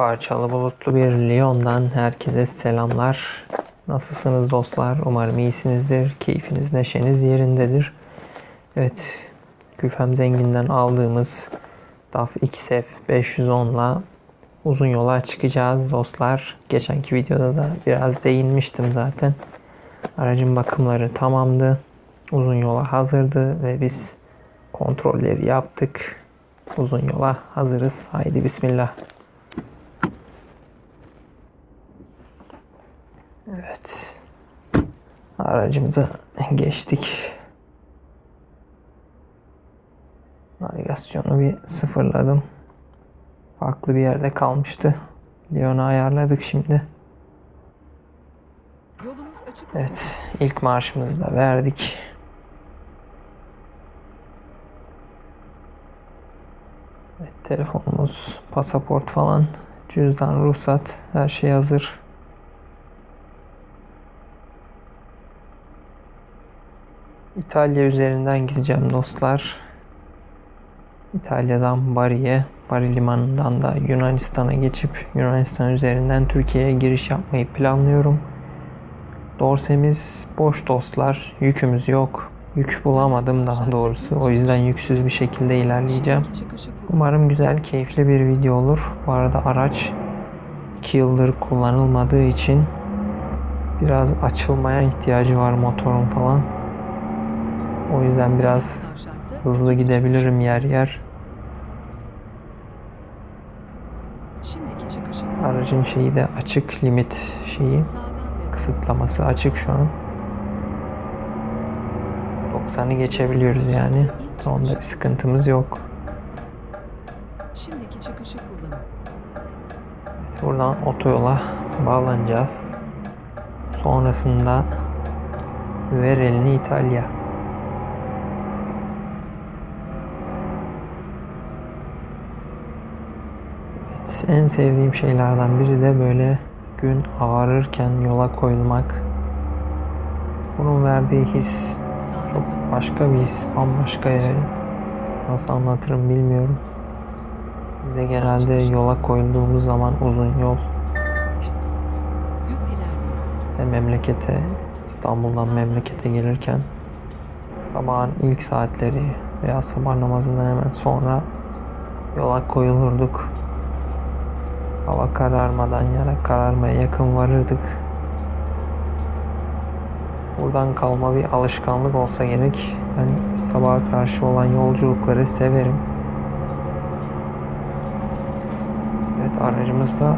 Parçalı bulutlu bir Lyon'dan herkese selamlar. Nasılsınız dostlar? Umarım iyisinizdir. Keyfiniz, neşeniz yerindedir. Evet, Gülfem Zengin'den aldığımız DAF XF 510'la uzun yola çıkacağız dostlar. Geçenki videoda da biraz değinmiştim zaten. Aracın bakımları tamamdı. Uzun yola hazırdı ve biz kontrolleri yaptık. Uzun yola hazırız. Haydi bismillah. Evet. Aracımıza geçtik. Navigasyonu bir sıfırladım. Farklı bir yerde kalmıştı. Lyon'u ayarladık şimdi. Evet, ilk marşımızı da verdik. Evet, telefonumuz, pasaport falan, cüzdan, ruhsat, her şey hazır. İtalya üzerinden gideceğim dostlar. İtalya'dan Bari'ye, Bari limanından da Yunanistan'a geçip Yunanistan üzerinden Türkiye'ye giriş yapmayı planlıyorum. Dorsemiz boş dostlar. Yükümüz yok. Yük bulamadım daha doğrusu. O yüzden yüksüz bir şekilde ilerleyeceğim. Umarım güzel, keyifli bir video olur. Bu arada araç 2 yıldır kullanılmadığı için biraz açılmaya ihtiyacı var motorun falan. O yüzden biraz hızlı gidebilirim yer yer. Aracın şeyi de açık limit şeyi. Kısıtlaması açık şu an. 90'ı geçebiliyoruz yani. Onda bir sıkıntımız yok. Şimdiki çıkışı kullanın. Evet, buradan otoyola bağlanacağız. Sonrasında ver elini İtalya. Evet, en sevdiğim şeylerden biri de böyle gün ağrırken yola koyulmak. Bunun verdiği his çok başka bir his, bambaşka yani. Nasıl anlatırım bilmiyorum. Biz de genelde yola koyulduğumuz zaman uzun yol işte memlekete, İstanbul'dan memlekete gelirken sabahın ilk saatleri veya sabah namazından hemen sonra yola koyulurduk. Hava kararmadan ya da kararmaya yakın varırdık. Buradan kalma bir alışkanlık olsa gerek. Ben sabaha karşı olan yolculukları severim. Evet aracımız da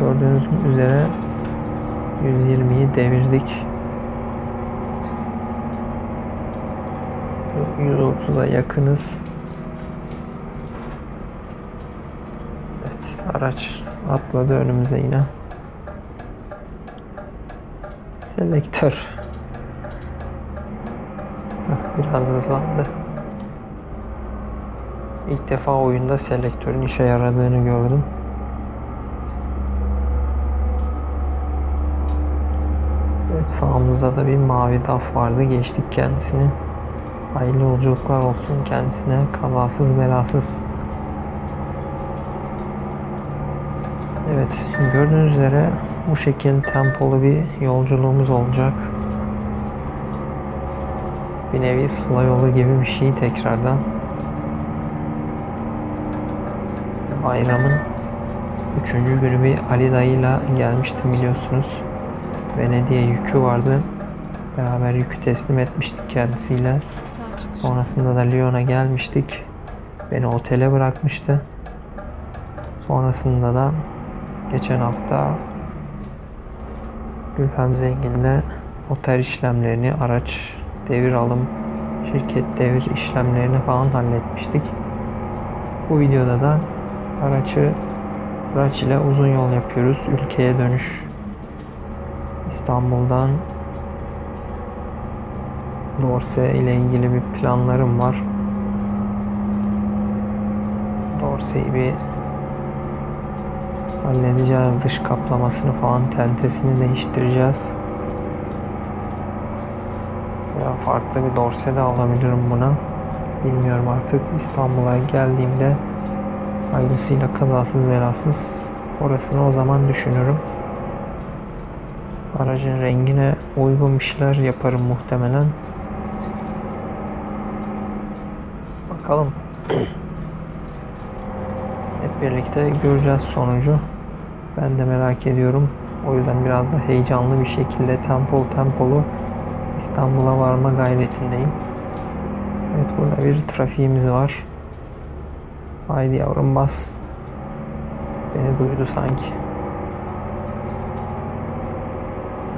gördüğünüz üzere 120'yi devirdik. 130'a yakınız. Evet, araç atladı önümüze yine. Selektör. Biraz hızlandı. İlk defa oyunda selektörün işe yaradığını gördüm. Evet, sağımızda da bir mavi daf vardı. Geçtik kendisini. Hayırlı yolculuklar olsun kendisine. Kazasız belasız. Evet, gördüğünüz üzere bu şekil tempolu bir yolculuğumuz olacak. Bir nevi sıla yolu gibi bir şey tekrardan. Bayramın üçüncü günü bir Ali dayıyla gelmiştim biliyorsunuz. Venedik'e yükü vardı. Beraber yükü teslim etmiştik kendisiyle. Sonrasında da Lyon'a gelmiştik. Beni otele bırakmıştı. Sonrasında da geçen hafta Gülfem Zengin'le otel işlemlerini, araç devir alım, şirket devir işlemlerini falan halletmiştik. Bu videoda da aracı araç ile uzun yol yapıyoruz. Ülkeye dönüş İstanbul'dan Dorse ile ilgili bir planlarım var. Dorse'yi bir halledeceğiz. Dış kaplamasını falan tentesini değiştireceğiz. Ya farklı bir dorse de alabilirim buna. Bilmiyorum artık İstanbul'a geldiğimde hayırlısıyla kazasız belasız Orasını o zaman düşünürüm. Aracın rengine uygun bir şeyler yaparım muhtemelen. Bakalım. Hep birlikte göreceğiz sonucu. Ben de merak ediyorum. O yüzden biraz da heyecanlı bir şekilde tempolu tempolu İstanbul'a varma gayretindeyim. Evet burada bir trafiğimiz var. Haydi yavrum bas. Beni duydu sanki.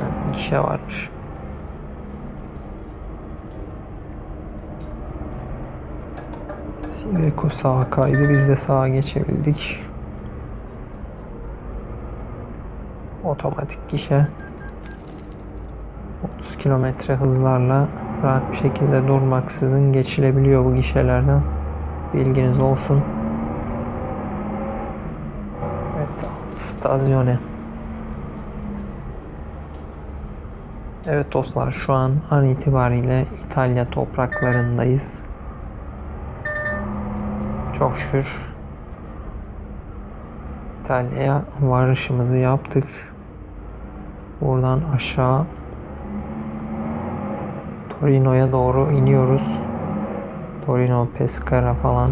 Ha, Gişe varmış. Siveko sağa kaydı. Biz de sağa geçebildik. Otomatik gişe. 30 kilometre hızlarla rahat bir şekilde durmaksızın geçilebiliyor bu gişelerden. Bilginiz olsun. Evet, stasyone. Evet dostlar şu an an itibariyle İtalya topraklarındayız. Çok şükür İtalya'ya varışımızı yaptık. Buradan aşağı Torino'ya doğru iniyoruz. Torino, Pescara falan.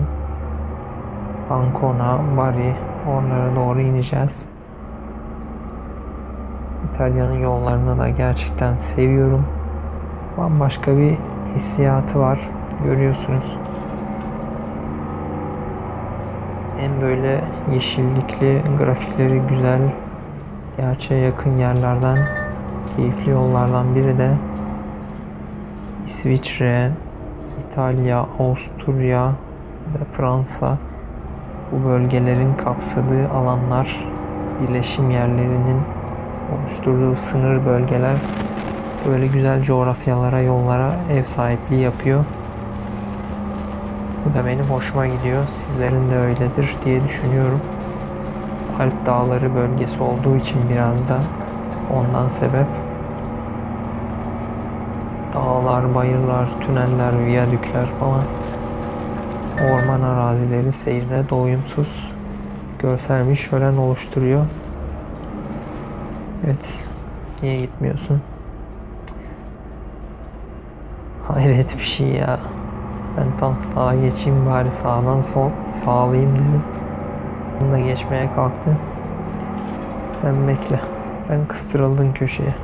Ancona, Bari oralara doğru ineceğiz. İtalya'nın yollarını da gerçekten seviyorum. Bambaşka bir hissiyatı var. Görüyorsunuz. En böyle yeşillikli, grafikleri güzel, gerçeğe yakın yerlerden, keyifli yollardan biri de İsviçre, İtalya, Avusturya ve Fransa bu bölgelerin kapsadığı alanlar, birleşim yerlerinin oluşturduğu sınır bölgeler böyle güzel coğrafyalara, yollara ev sahipliği yapıyor. Bu da benim hoşuma gidiyor. Sizlerin de öyledir diye düşünüyorum. Alp Dağları bölgesi olduğu için biraz da ondan sebep dağlar, bayırlar, tüneller, viyadükler falan orman arazileri seyrine doyumsuz görsel bir şölen oluşturuyor. Evet. Niye gitmiyorsun? Hayret bir şey ya. Ben tam sağa geçeyim bari sağdan sol sağlayayım dedim. Bunu geçmeye kalktı. Sen bekle. Sen kıstırıldın köşeye.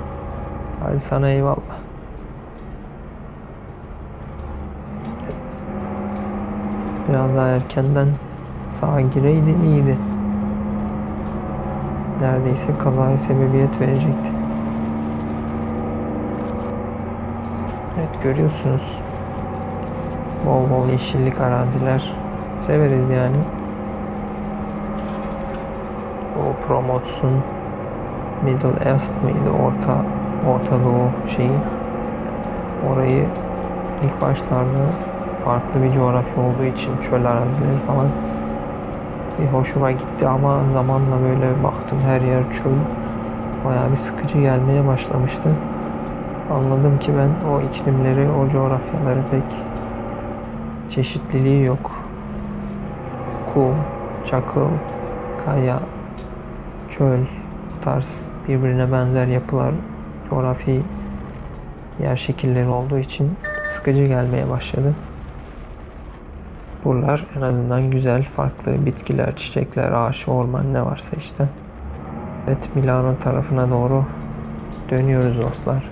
Hadi sana eyvallah. Biraz daha erkenden sağa gireydin iyiydi. Neredeyse kazaya sebebiyet verecekti. Evet görüyorsunuz. Bol bol yeşillik araziler. Severiz yani. O Promots'un Middle East miydi? Orta, Orta Doğu şeyi. Orayı ilk başlarda farklı bir coğrafya olduğu için çöl arazileri falan bir hoşuma gitti ama zamanla böyle baktım her yer çöl. Bayağı bir sıkıcı gelmeye başlamıştı. Anladım ki ben o iklimleri, o coğrafyaları pek çeşitliliği yok. Kum, çakıl, kaya, çöl tarz birbirine benzer yapılar, coğrafi yer şekilleri olduğu için sıkıcı gelmeye başladı. Buralar en azından güzel, farklı bitkiler, çiçekler, ağaç, orman ne varsa işte. Evet Milano tarafına doğru dönüyoruz dostlar.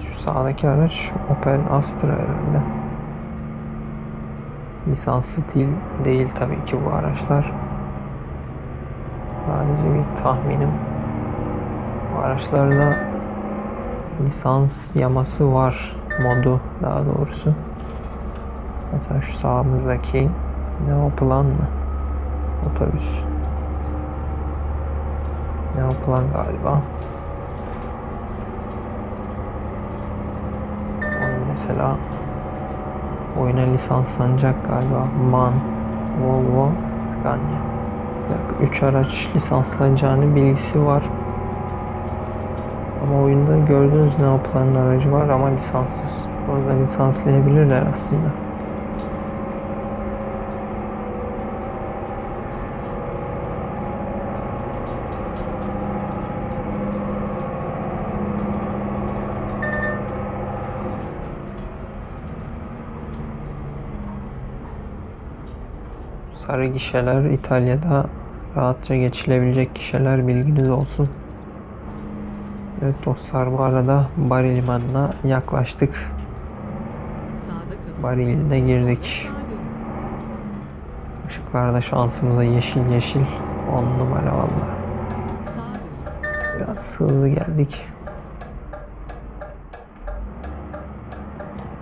Şu sağdaki araç Opel Astra herhalde. Lisanslı değil, değil tabii ki bu araçlar. Sadece bir tahminim. Bu araçlarda lisans yaması var modu daha doğrusu. Mesela şu sağımızdaki Neoplan mı? Otobüs. Neoplan galiba. Mesela oyuna lisanslanacak galiba. MAN, Volvo, Scania. 3 araç lisanslanacağını bilgisi var. Ama oyunda gördüğünüz ne yapılan aracı var ama lisanssız. Orada lisanslayabilirler aslında. Sarı gişeler İtalya'da rahatça geçilebilecek gişeler bilginiz olsun. Evet dostlar bu arada Bari limanına yaklaştık. Bari iline girdik. Işıklarda şansımıza yeşil yeşil 10 numara valla. Biraz hızlı geldik.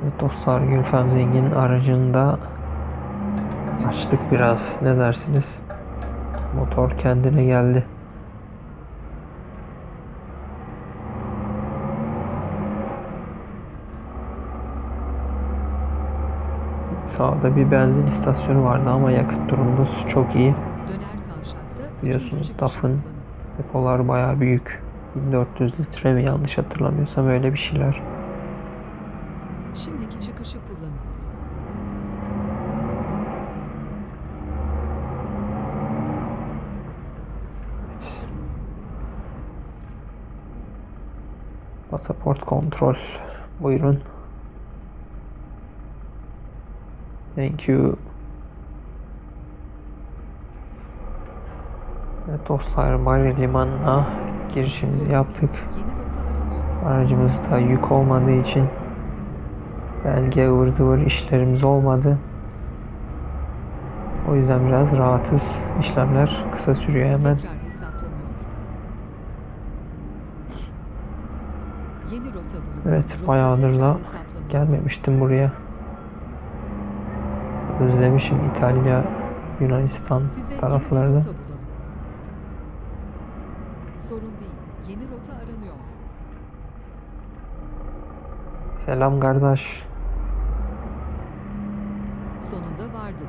Evet dostlar Gülfem Zengin'in aracını da Düz açtık biraz. Ne dersiniz? Motor kendine geldi. Sağda bir benzin istasyonu vardı ama yakıt durumumuz çok iyi. Biliyorsunuz DAF'ın depolar bayağı büyük. 1400 litre mi yanlış hatırlamıyorsam öyle bir şeyler. Şimdiki çıkışı kullanın. Pasaport kontrol. Buyurun. Thank you. Evet dostlar Bari Limanı'na girişimizi yaptık. aranıyor. Aracımızda yük olmadığı için belge ıvır zıvır işlerimiz olmadı. O yüzden biraz rahatız. İşlemler kısa sürüyor hemen. Tekrar hesaplanıyor. Yeni rota bulunuyor. Evet, bayağıdır da. Gelmemiştim buraya. Özlemişim İtalya, Yunanistan taraflarını. Sorun değil. Yeni rota aranıyor. Selam kardeş. Sonunda vardık.